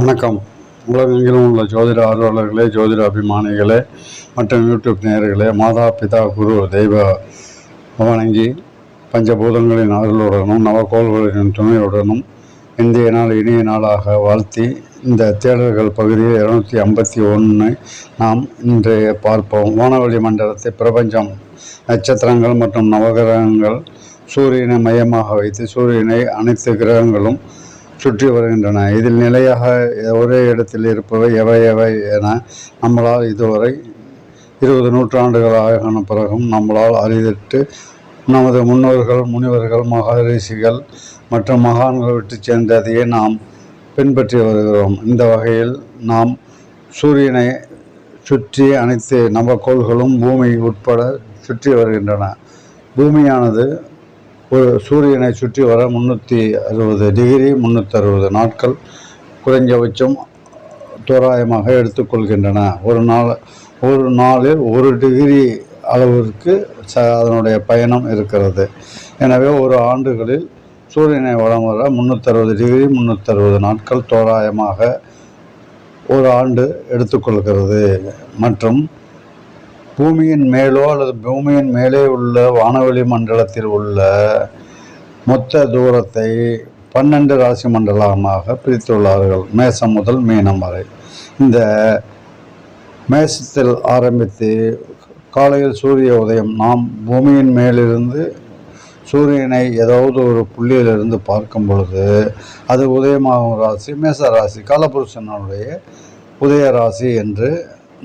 வணக்கம். உலகெங்கிலும் உள்ள ஜோதிட ஆர்வலர்களே ஜோதிட அபிமானிகளே மற்றும் யூடியூப் நேயர்களே மாதா பிதா குரு தெய்வ வணங்கி பஞ்சபூதங்களின் அருளுடனும் நவகோள்களின் துணையுடனும் இந்திய நாள் இனிய நாளாக வாழ்த்தி இந்த தேடல்கள் பகுதியில் இருநூத்தி ஐம்பத்தி ஒன்று நாம் இன்றைய பார்ப்போம். வானவெளி மண்டலத்தை பிரபஞ்சம் நட்சத்திரங்கள் மற்றும் நவகிரகங்கள் சூரியனை மையமாக வைத்து சூரியனை அனைத்து கிரகங்களும் சுற்றி வருகின்றன. இதில் நிலையாக ஒரே இடத்தில் இருப்பவை எவை எவை என நம்மளால் இதுவரை இருபது நூற்றாண்டுகள் பிறகும் நம்மளால் அறிதிட்டு நமது முன்னோர்கள் முனிவர்கள் மகரிஷிகள் மற்றும் மகான்கள் விட்டு சேர்ந்ததையே நாம் பின்பற்றி வருகிறோம். இந்த வகையில் நாம் சூரியனை சுற்றி அனைத்து நவக்கோள்களும் பூமி உட்பட சுற்றி வருகின்றன. பூமியானது ஒரு சூரியனை சுற்றி வர முந்நூற்றி அறுபது டிகிரி முந்நூற்றி அறுபது நாட்கள் குறைஞ்சபட்சம் தோராயமாக எடுத்துக்கொள்கின்றன ஒரு நாள் ஒரு நாளில் ஒரு டிகிரி அளவிற்கு ச அதனுடைய பயணம் இருக்கிறது. எனவே ஒரு ஆண்டுகளில் சூரியனை வளம் வர முந்நூற்றறுபது டிகிரி முந்நூற்றறுபது நாட்கள் தோராயமாக ஒரு ஆண்டு எடுத்துக்கொள்கிறது மற்றும் பூமியின் மேலோ அல்லது பூமியின் மேலே உள்ள வானவெளி மண்டலத்தில் உள்ள மொத்த தூரத்தை பன்னெண்டு ராசி மண்டலமாக பிரித்துள்ளார்கள். மேசம் முதல் மீனம் வரை. இந்த மேசத்தில் ஆரம்பித்து காலையில் சூரிய உதயம் நாம் பூமியின் மேலிருந்து சூரியனை ஏதாவது ஒரு புள்ளியிலிருந்து பார்க்கும் பொழுது அது உதயமாகும் ராசி மேச ராசி காலபுருஷனுடைய உதய ராசி என்று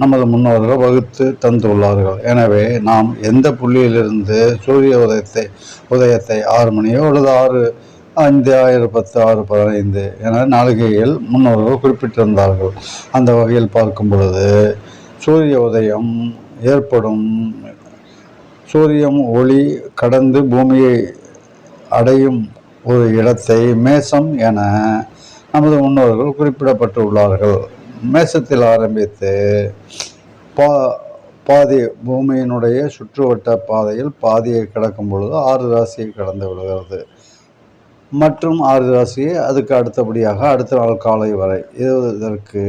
நமது முன்னோர்கள் வகுத்து தந்துள்ளார்கள். எனவே நாம் எந்த புள்ளியிலிருந்து சூரிய உதயத்தை உதயத்தை ஆறு மணியோ அல்லது ஆறு ஐந்து ஆயிரம் பத்து ஆறு பதினைந்து என நாளிகையில் முன்னோர்கள் குறிப்பிட்டிருந்தார்கள். அந்த வகையில் பார்க்கும் பொழுது சூரிய உதயம் ஏற்படும் சூரியம் ஒளி கடந்து பூமியை அடையும் ஒரு இடத்தை மேசம் என நமது முன்னோர்கள் குறிப்பிடப்பட்டுள்ளார்கள். மேசத்தில் ஆரம்பித்து பா பாதி பூமியினுடைய சுற்றுவட்ட பாதையில் பாதியை கடக்கும் பொழுது ஆறு ராசியை கடந்து விடுகிறது மற்றும் ஆறு ராசியை அதுக்கு அடுத்தபடியாக அடுத்த நாள் காலை வரை இதற்கு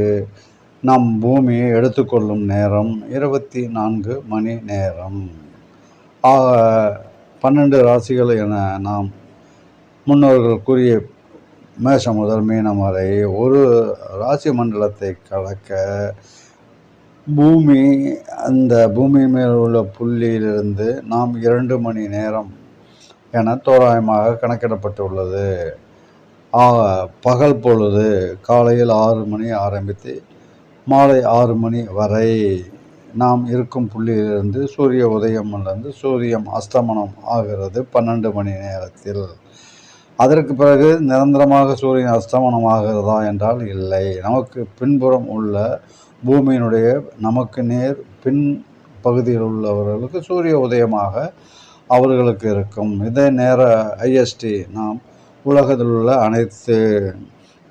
நம் பூமியை எடுத்துக்கொள்ளும் நேரம் இருபத்தி நான்கு மணி நேரம். ஆக பன்னெண்டு ராசிகள் என நாம் முன்னோர்கள் கூறிய மேஷம் முதல் மீனம் வரை ஒரு ராசி மண்டலத்தை கடக்க பூமி அந்த பூமி மேல் உள்ள புள்ளியிலிருந்து நாம் இரண்டு மணி நேரம் என தோராயமாக கணக்கிடப்பட்டுள்ளது. பகல் பொழுது காலையில் ஆறு மணி ஆரம்பித்து மாலை ஆறு மணி வரை நாம் இருக்கும் புள்ளியிலிருந்து சூரிய உதயம்லேருந்து சூரியன் அஸ்தமனம் ஆகிறது பன்னெண்டு மணி நேரத்தில். அதற்கு பிறகு நிரந்தரமாக சூரியன் அஸ்தமனம் ஆகிறதா என்றால் இல்லை. நமக்கு பின்புறம் உள்ள பூமியினுடைய நமக்கு நேர் பின் பகுதியில் உள்ளவர்களுக்கு சூரிய உதயமாக அவர்களுக்கு இருக்கும். இதே நேர ஐஎஸ்டி நாம் உலகத்தில் உள்ள அனைத்து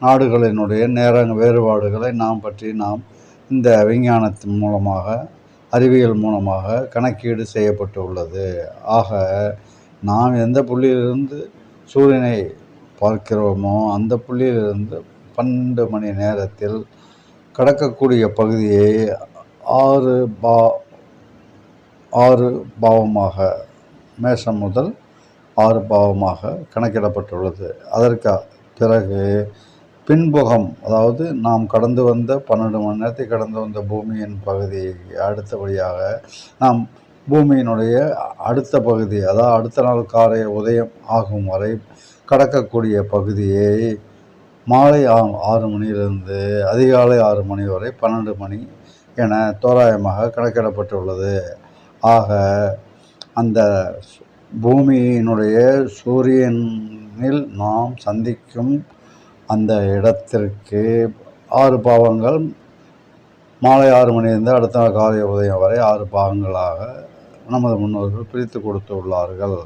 நாடுகளினுடைய நேர வேறுபாடுகளை நாம் பற்றி நாம் இந்த விஞ்ஞானத்தின் மூலமாக அறிவியல் மூலமாக கணக்கீடு செய்யப்பட்டு உள்ளது ஆக நாம் எந்த புள்ளியிலிருந்து சூரியனை பார்க்கிறோமோ அந்த புள்ளியிலிருந்து பன்னெண்டு மணி நேரத்தில் கடக்கக்கூடிய பகுதியை ஆறு பா ஆறு பாவமாக மேஷம் முதல் ஆறு பாவமாக கணக்கிடப்பட்டுள்ளது. அதற்கு பிறகு பின்புகம் அதாவது நாம் கடந்து வந்த பன்னெண்டு மணி நேரத்தை கடந்து வந்த பூமியின் பகுதியை அடுத்தபடியாக நாம் பூமியினுடைய அடுத்த பகுதி அதாவது அடுத்த நாள் காலை உதயம் ஆகும் வரை கடக்கக்கூடிய பகுதியை மாலை ஆ- ஆறு மணியிலிருந்து அதிகாலை ஆறு மணி வரை பன்னெண்டு மணி என தோராயமாக கணக்கிடப்பட்டுள்ளது. ஆக அந்த பூமியினுடைய சூரியனில் நாம் சந்திக்கும் அந்த இடத்திற்கு ஆறு பாவங்கள் மாலை ஆறு மணியிலிருந்து அடுத்த நாள் காலை உதயம் வரை ஆறு பாகங்களாக நமது முன்னோர்கள் பிரித்து கொடுத்துள்ளார்கள்.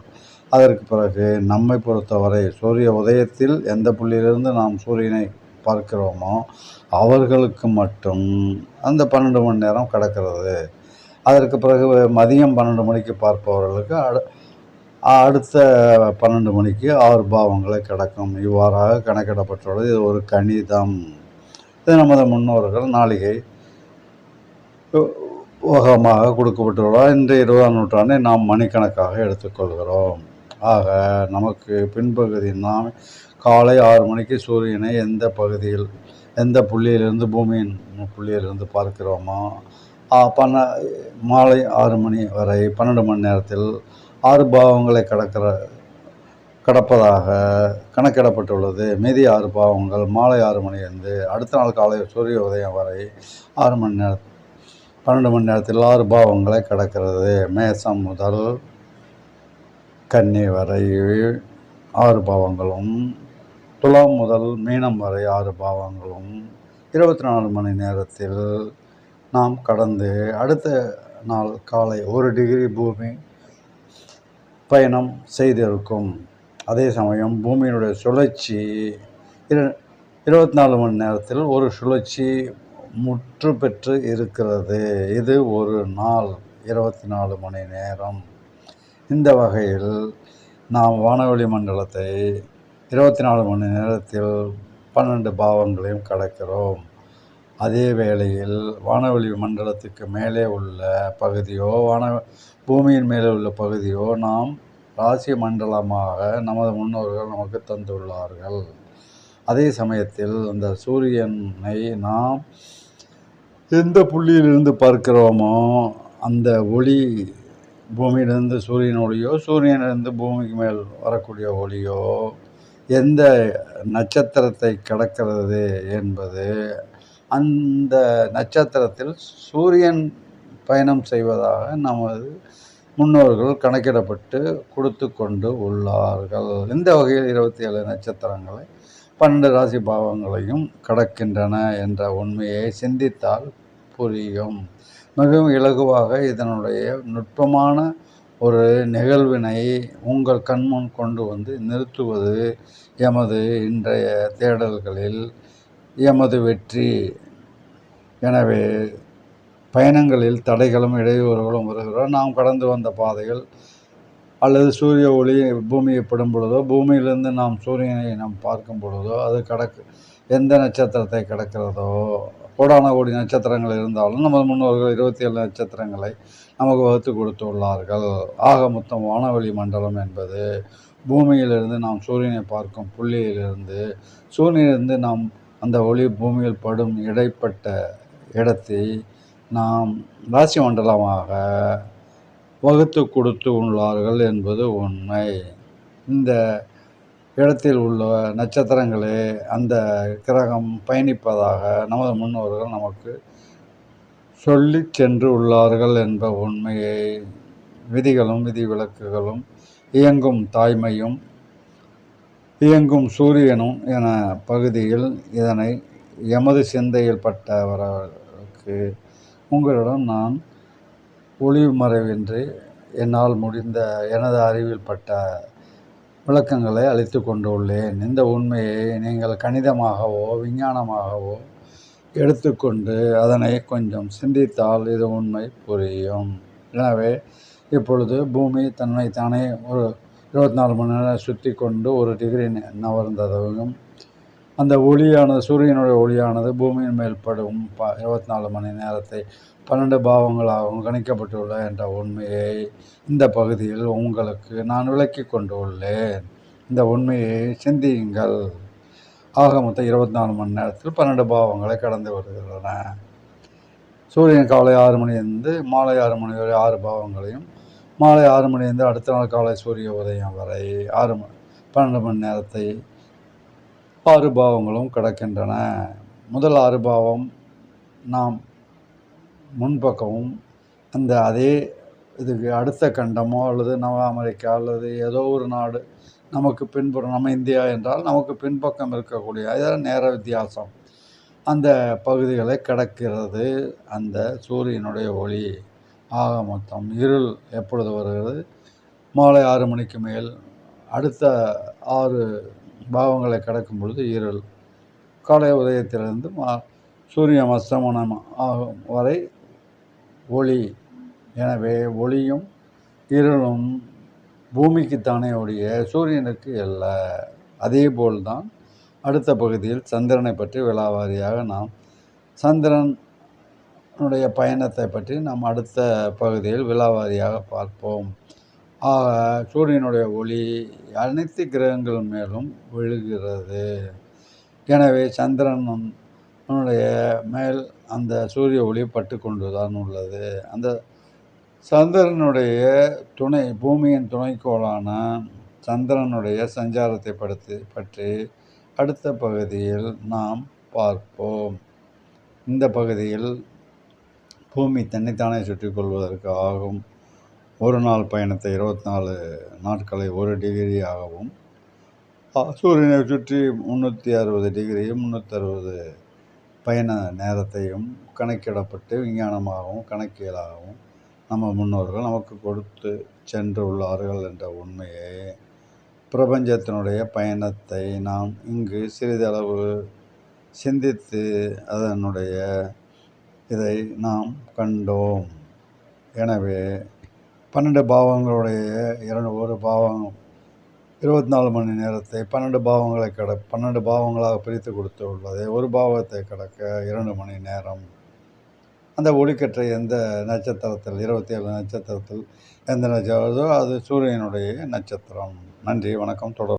அதற்கு பிறகு நம்மை பொறுத்தவரை சூரிய உதயத்தில் எந்த புள்ளியிலிருந்து நாம் சூரியனை பார்க்கிறோமோ அவர்களுக்கு மட்டும் அந்த பன்னெண்டு மணி நேரம் கிடக்கிறது. அதற்கு பிறகு மதியம் பன்னெண்டு மணிக்கு பார்ப்பவர்களுக்கு அடு அடுத்த பன்னெண்டு மணிக்கு ஆறு பாவங்களை கிடக்கும். இவ்வாறாக கணக்கிடப்பட்டுள்ளது. இது ஒரு கணிதம். இது நமது முன்னோர்கள் நாளிகை போகமாக கொடுக்கப்பட்டுள்ளதால் இன்றைய இருபதாம் நூற்றாண்டை நாம் மணிக்கணக்காக எடுத்துக்கொள்கிறோம் ஆக நமக்கு பின்பகுதியில் நாம் காலை ஆறு மணிக்கு சூரியனை எந்த பகுதியில் எந்த புள்ளியிலிருந்து பூமியின் புள்ளியிலிருந்து பார்க்கிறோமோ ஆ, பன்ன மாலை ஆறு மணி வரை பன்னெண்டு மணி நேரத்தில் ஆறு பாவங்களை கடக்கிற கடப்பதாக கணக்கிடப்பட்டுள்ளது. மீதி ஆறு பாவங்கள் மாலை ஆறு மணியிலிருந்து அடுத்த நாள் காலை சூரிய உதயம் வரை ஆறு மணி நேரம் பன்னெண்டு மணி நேரத்தில் ஆறு பாவங்களை கடக்கிறது. மேசம் முதல் கன்னி வரை ஆறு பாவங்களும் துலாம் முதல் மீனம் வரை ஆறு பாவங்களும். இருபத்தி நாலு மணி நேரத்தில் நாம் கடந்து அடுத்த நாள் காலை ஒரு டிகிரி பூமி பயணம் செய்திருக்கும். அதே சமயம் பூமியினுடைய சுழற்சி இரு இருபத்தி நாலு மணி நேரத்தில் ஒரு சுழற்சி முற்று பெற்று இருக்கிறது. இது ஒரு நாள் இருபத்தி நாலு மணி நேரம். இந்த வகையில் நாம் வானவெளி மண்டலத்தை இருபத்தி நாலு மணி நேரத்தில் பன்னெண்டு பாவங்களையும் கடக்கிறோம். அதே வேளையில் வானவெளி மண்டலத்துக்கு மேலே உள்ள பகுதியோ வான பூமியின் மேலே உள்ள பகுதியோ நாம் ராசி மண்டலமாக நமது முன்னோர்கள் நமக்கு தந்துள்ளார்கள். அதே சமயத்தில் அந்த சூரியனை நாம் எந்த புள்ளியிலிருந்து பார்க்கிறோமோ அந்த ஒளி பூமியிலிருந்து சூரியன் ஒளியோ சூரியனிலிருந்து பூமிக்கு மேல் வரக்கூடிய ஒளியோ எந்த நட்சத்திரத்தை கடக்கிறது என்பது அந்த நட்சத்திரத்தில் சூரியன் பயணம் செய்வதாக நமது முன்னோர்கள் கணக்கிடப்பட்டு கொடுத்து கொண்டு உள்ளார்கள். இந்த வகையில் இருபத்தி ஏழு நட்சத்திரங்களை பன்னெண்டு ராசி பாவங்களையும் கடக்கின்றன என்ற உண்மையை சிந்தித்தால் புரியும். மிகவும் இலகுவாக இதனுடைய நுட்பமான ஒரு நிகழ்வினை உங்கள் கண்முன் கொண்டு வந்து நிறுத்துவது எமது இன்றைய தேடல்களில் எமது வெற்றி. எனவே பயணங்களில் தடைகளும் இடையூறுகளும் வருகிறோம் நாம் கடந்து வந்த பாதைகள் அல்லது சூரிய ஒளி பூமியை படும் பொழுதோ பூமியிலிருந்து நாம் சூரியனை நாம் பார்க்கும் பொழுதோ அது கடக்கு எந்த நட்சத்திரத்தை கடக்கிறதோ கோடான கோடி நட்சத்திரங்கள் இருந்தாலும் நமது முன்னோர்கள் இருபத்தி ஏழு நட்சத்திரங்களை நமக்கு வகுத்து கொடுத்துள்ளார்கள். ஆக மொத்தம் வானவெளி மண்டலம் என்பது பூமியிலிருந்து நாம் சூரியனை பார்க்கும் புள்ளியிலிருந்து சூரியனிலிருந்து நாம் அந்த ஒளி பூமியில் படும் இடைப்பட்ட இடத்தை நாம் ராசி மண்டலமாக வகுத்து கொடுத்து உள்ளார்கள் என்பது உண்மை. இந்த இடத்தில் உள்ள நட்சத்திரங்களே அந்த கிரகம் பயணிப்பதாக நமது முன்னோர்கள் நமக்கு சொல்லி சென்று உள்ளார்கள் என்ற உண்மையை. விதிகளும் விதிவிலக்குகளும் இயங்கும் தாய்மையும் இயங்கும் சூரியனும் என பகுதியில் இதனை எமது சிந்தையில் பட்டவர்களுக்கு உங்களிடம் நான் ஒளிவு மறைவின்றி என்னால் முடிந்த எனது அறிவில் பட்ட விளக்கங்களை அளித்து கொண்டு உள்ளேன் இந்த உண்மையை நீங்கள் கணிதமாகவோ விஞ்ஞானமாகவோ எடுத்துக்கொண்டு அதனை கொஞ்சம் சிந்தித்தால் இது உண்மை புரியும். எனவே இப்பொழுது பூமி தன்னை தானே ஒரு இருபத்தி நாலு மணி நேரம் சுற்றி கொண்டு ஒரு டிகிரி ந- அந்த ஒளியானது சூரியனுடைய ஒளியானது பூமியின் மேல் படும் ப இருபத்தி நாலு மணி நேரத்தை பன்னெண்டு பாவங்களாகவும் கணிக்கப்பட்டுள்ள என்ற உண்மையை இந்த பகுதியில் உங்களுக்கு நான் விளக்கி கொண்டுள்ளேன். இந்த உண்மையை சிந்தியுங்கள். ஆக மொத்தம் இருபத்தி நாலு மணி நேரத்தில் பன்னெண்டு பாவங்களை கடந்து வருகின்றன. சூரியன் காலை ஆறு மணியிலிருந்து மாலை ஆறு மணி வரை ஆறு பாவங்களையும் மாலை ஆறு மணியிலிருந்து அடுத்த நாள் காலை சூரிய உதயம் வரை ஆறு மணி பன்னெண்டு மணி நேரத்தை ஆறு பாவங்களும் கடக்கின்றன. முதல் ஆறு பாவம் நாம் முன்பக்கமும் அந்த அதே இதுக்கு அடுத்த கண்டமோ அல்லது நவ அமெரிக்கா அல்லது ஏதோ ஒரு நாடு நமக்கு பின்புறம் நம்ம இந்தியா என்றால் நமக்கு பின்பக்கம் இருக்கக்கூடிய அதாவது நேர வித்தியாசம். அந்த பகுதிகளை கடக்கிறது அந்த சூரியனுடைய ஒளி. ஆக மொத்தம் இருள் எப்பொழுது வருகிறது? மாலை ஆறு மணிக்கு மேல் அடுத்த ஆறு பாவங்களை கடக்கும் பொழுது ஈரல் காலை உதயத்திலிருந்து மா சூரியன் அஸ்தமனம் ஆகும் வரை ஒளி. எனவே ஒளியும் இருளும் பூமிக்குத்தானே ஒழிய சூரியனுக்கு அல்ல. அதேபோல்தான் அடுத்த பகுதியில் சந்திரனை பற்றி விலாவாரியாக நாம் சந்திரனுடைய பயணத்தை பற்றி நாம் அடுத்த பகுதியில் விலாவாரியாக பார்ப்போம். ஆக சூரியனுடைய ஒளி அனைத்து கிரகங்கள் மேலும் விழுகிறது. எனவே சந்திரனுடைய மேல் அந்த சூரிய ஒளி பட்டு கொண்டு தான் உள்ளது. அந்த சந்திரனுடைய துணை பூமியின் துணைக்கோளான சந்திரனுடைய சஞ்சாரத்தை படுத்து பற்றி அடுத்த பகுதியில் நாம் பார்ப்போம். இந்த பகுதியில் பூமி தன்னைத்தானே சுற்றி கொள்வதற்கு ஆகும். ஒரு நாள் பயணத்தை இருபத்தி நாலு நாட்களை ஒரு டிகிரியாகவும் சூரியனை சுற்றி முந்நூற்றி அறுபது டிகிரியும் முந்நூற்றறுபது பயண நேரத்தையும் கணக்கிடப்பட்டு விஞ்ஞானமாகவும் கணக்கியலாகவும் நம்ம முன்னோர்கள் நமக்கு கொடுத்து சென்று உள்ளார்கள் என்ற உண்மையை. பிரபஞ்சத்தினுடைய பயணத்தை நாம் இங்கு சிறிதளவு சிந்தித்து அதனுடைய இதை நாம் கண்டோம். எனவே பன்னெண்டு பாவங்களுடைய இரண்டு ஒரு பாவம் இருபத்தி நாலு மணி நேரத்தை பன்னெண்டு பாவங்களை கட பன்னெண்டு பாவங்களாக பிரித்து கொடுத்து உள்ளது ஒரு பாவத்தை கடக்க இரண்டு மணி நேரம். அந்த ஒளிக்கற்றை எந்த நட்சத்திரத்தில் இருபத்தி ஏழு நட்சத்திரத்தில் எந்த நட்சத்திரத்தோ அது சூரியனுடைய நட்சத்திரம். நன்றி வணக்கம் தொடர்